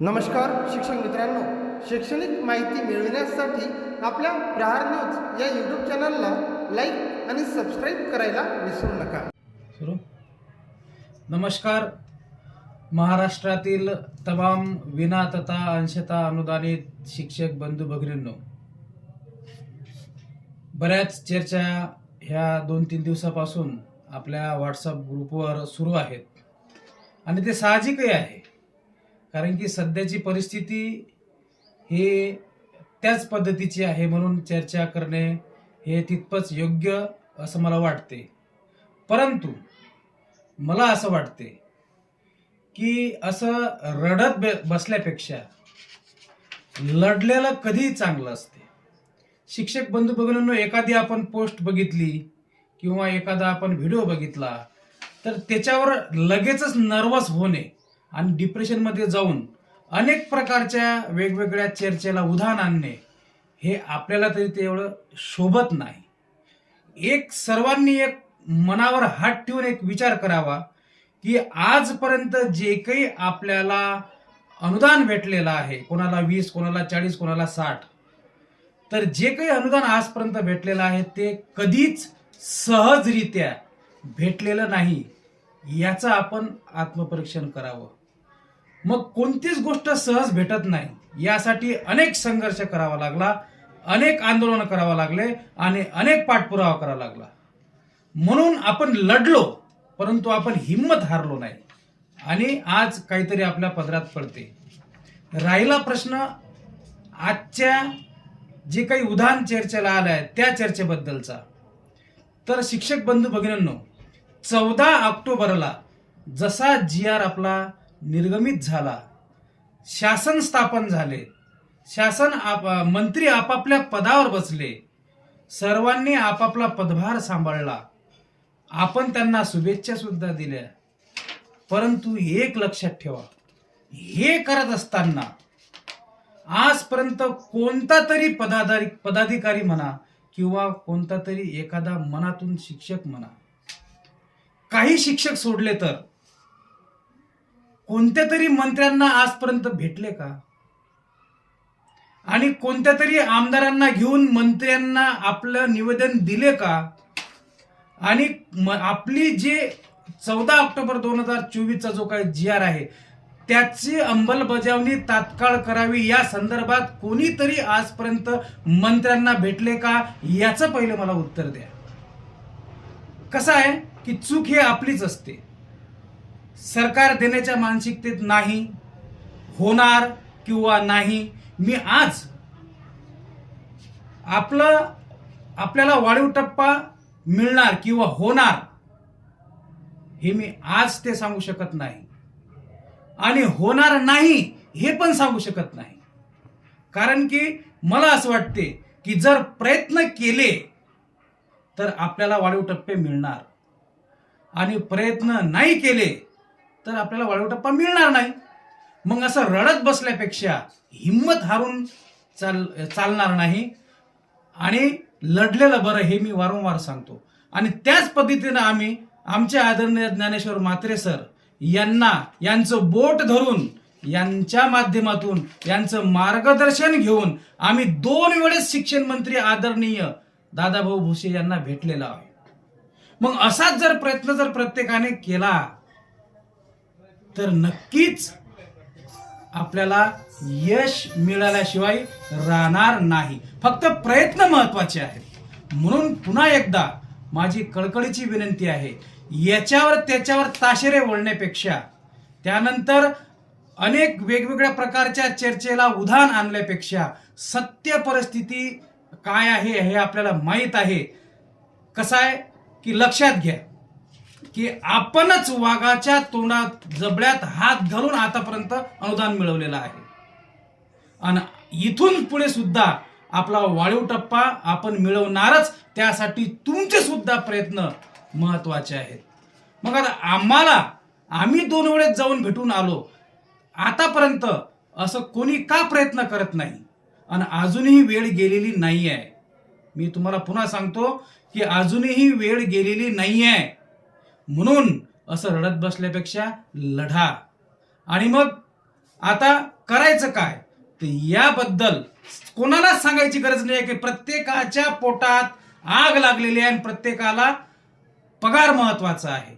नमस्कार शिक्षक मित्रांनो. शैक्षणिक माहिती मिळविण्यासाठी आपल्या प्रहार न्यूज या यूट्यूब चॅनलला लाईक आणि सबस्क्राईब करायला विसरू नका. सुरू. नमस्कार. महाराष्ट्रातील तमाम विना तथा अंशता अनुदानित शिक्षक बंधू भगिनींनो. बऱ्याच चर्चा ह्या दोन तीन दिवसापासून आपल्या व्हॉट्सअप ग्रुपवर सुरू आहेत. आणि ते साहजिकही आहे. कारण की सध्याची परिस्थिती हे त्याच पद्धतीची आहे म्हणून चर्चा करणे हे तितपंच योग्य असं मला वाटते. परंतु मला असं वाटते की असं रडत बसल्यापेक्षा लढलेलं कधीही चांगलं असते. शिक्षक बंधू भगिनींनो एखादी आपण पोस्ट बघितली किंवा एखादा आपण व्हिडिओ बघितला तर त्याच्यावर लगेचच नर्वस होणे आणि डिप्रेशनमध्ये जाऊन अनेक प्रकारच्या वेगवेगळ्या चर्चेला उधाण आणणे हे आपल्याला तरी तेवढं शोभत नाही. एक सर्वांनी एक मनावर हात ठेवून एक विचार करावा की आजपर्यंत जे काही आपल्याला अनुदान भेटलेलं आहे कोणाला वीस कोणाला चाळीस कोणाला साठ तर जे काही अनुदान आजपर्यंत भेटलेलं आहे ते कधीच सहजरित्या भेटलेलं नाही याचं आपण आत्मपरीक्षण करावं. मग कोणतीच गोष्ट सहज भेटत नाही. यासाठी अनेक संघर्ष करावा लागला अनेक आंदोलन करावं लागले आणि अनेक पाठपुरावा करावा लागला. म्हणून आपण लढलो परंतु आपण हिंमत हारलो नाही. आणि आज काहीतरी आपल्या पदरात पडते. राहिला प्रश्न आजच्या जे काही उदाहरण चर्चेला आलाय त्या चर्चेबद्दलचा. तर शिक्षक बंधू भगिनींनो चौदा ऑक्टोबरला जसा जी आर आपला निर्गमित झाला. शासन स्थापन झाले. शासन आप मंत्री आपापल्या पदावर बसले. सर्वांनी आपापला पदभार सांभाळला. आपण त्यांना शुभेच्छा सुद्धा दिल्या. परंतु एक लक्षात ठेवा. हे करत असताना आजपर्यंत कोणता तरी पदाधारी पदाधिकारी म्हणा किंवा कोणता तरी एखादा मनातून शिक्षक म्हणा काही शिक्षक सोडले तर कोणत्या तरी मंत्र्यांना आजपर्यंत भेटले का? आणि कोणत्या तरी आमदारांना घेऊन मंत्र्यांना आपलं निवेदन दिले का? आणि आपली जे चौदा ऑक्टोबर दोन हजार चोवीसचा जो काही जी आर आहे त्याची अंमलबजावणी तात्काळ करावी या संदर्भात कोणीतरी आजपर्यंत मंत्र्यांना भेटले का? याचं पहिलं मला उत्तर द्या. कसं आहे की चूक ही आपलीच असते. सरकार देण्याच्या मानसिकतेत नाही होणार किंवा नाही मी आज आपलं आपल्याला वाढीव टप्पा मिळणार किंवा होणार हे मी आज ते सांगू शकत नाही. आणि होणार नाही हे पण सांगू शकत नाही. कारण की मला असं वाटते की जर प्रयत्न केले तर आपल्याला वाढीव टप्पे मिळणार. आणि प्रयत्न नाही केले तर आपल्याला वाळवटप्पा मिळणार नाही. मग असं रडत बसल्यापेक्षा हिंमत हारून चाल चालणार नाही. आणि लढलेलं बरं हे मी वारंवार सांगतो. आणि त्याच पद्धतीनं आम्ही आमचे आदरणीय ज्ञानेश्वर म्हात्रे सर यांना यांचं बोट धरून यांच्या माध्यमातून यांचं मार्गदर्शन घेऊन आम्ही दोन वेळेस शिक्षण मंत्री आदरणीय दादाभाऊ भुसे यांना भेटलेला आहे. मग असाच जर प्रयत्न जर प्रत्येकाने केला तर नक्कीच आपल्याला यश मिळाल्याशिवाय राहणार नाही. फक्त प्रयत्न महत्त्वाचे आहेत. म्हणून पुन्हा एकदा माझी कळकळीची विनंती आहे याच्यावर त्याच्यावर ताशेरे वळण्यापेक्षा त्यानंतर अनेक वेगवेगळ्या प्रकारच्या चर्चेला उधाण आणल्यापेक्षा सत्य परिस्थिती काय आहे हे आपल्याला माहीत आहे. कसं आहे? की लक्षात घ्या. की आपणच वाघाच्या तोंडात जबड्यात हात घालून आतापर्यंत अनुदान मिळवलेलं आहे. आणि इथून पुढे सुद्धा आपला वाळीव टप्पा आपण मिळवणारच त्यासाठी तुमचे सुद्धा प्रयत्न महत्त्वाचे आहेत. मग आता आम्हाला आम्ही दोन वेळेस जाऊन भेटून आलो. आतापर्यंत असं कोणी का प्रयत्न करत नाही? आणि अजूनही वेळ गेलेली नाही आहे मी तुम्हाला पुन्हा सांगतो की अजूनही वेळ गेलेली नाही आहे म्हणून असं रडत बसल्यापेक्षा लढा. आणि मग आता करायचं काय? तर याबद्दल कोणालाच सांगायची गरज नाही की प्रत्येकाच्या पोटात आग लागलेली आहे आणि प्रत्येकाला पगार महत्त्वाचा आहे.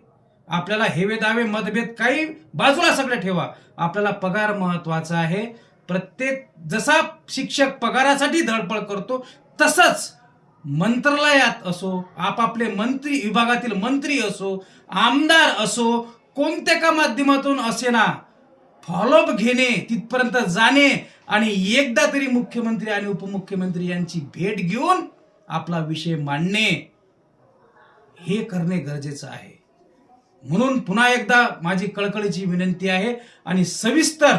आपल्याला हेवे दावे मतभेद काही बाजूला सगळं ठेवा. आपल्याला पगार महत्त्वाचा आहे. प्रत्येक जसा शिक्षक पगारासाठी धडपड करतो तसंच मंत्रालयात असो आपापले मंत्री विभागातील मंत्री असो आमदार असो कोणत्या का माध्यमातून असे ना फॉलोअप घेणे तिथपर्यंत जाणे आणि एकदा तरी मुख्यमंत्री आणि उपमुख्यमंत्री यांची भेट घेऊन आपला विषय मांडणे हे करणे गरजेचं आहे. म्हणून पुन्हा एकदा माझी कळकळीची विनंती आहे आणि सविस्तर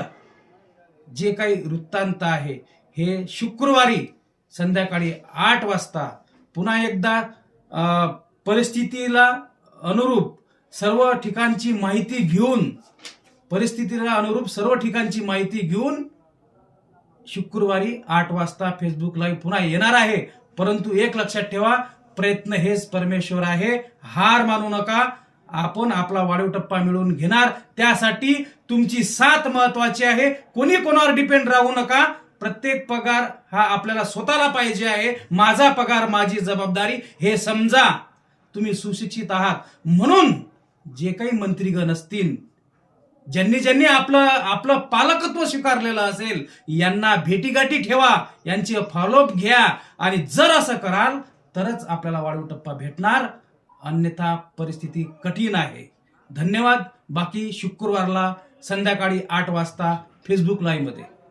जे काही वृत्तांत आहे हे शुक्रवारी संध्याकाळी आठ वाजता पुन्हा एकदा परिस्थितीला अनुरूप सर्व ठिकाणची माहिती घेऊन परिस्थितीला अनुरूप सर्व ठिकाणची माहिती घेऊन शुक्रवारी आठ वाजता फेसबुक लाईव्ह पुन्हा येणार आहे. परंतु एक लक्षात ठेवा प्रयत्न हेच परमेश्वर आहे. हार मानू नका. आपण आपला वाढीव टप्पा मिळवून घेणार. त्यासाठी तुमची साथ महत्वाची आहे. कोणी कोणावर डिपेंड राहू नका. प्रत्येक पगार हा आपल्याला स्वतःला पाहिजे आहे. माझा पगार माझी जबाबदारी हे समजा तुम्ही सुशिक्षित आहात. म्हणून जे काही मंत्रीगण असतील ज्यांनी ज्यांनी आपलं आपलं पालकत्व स्वीकारलेलं असेल यांना भेटीगाठी ठेवा यांची फॉलोअप घ्या आणि जर असं कराल तरच आपल्याला वाढीव टप्पा भेटणार. अन्यथा परिस्थिती कठीण आहे. धन्यवाद. बाकी शुक्रवारला संध्याकाळी आठ वाजता फेसबुक लाईव्हमध्ये मध्ये.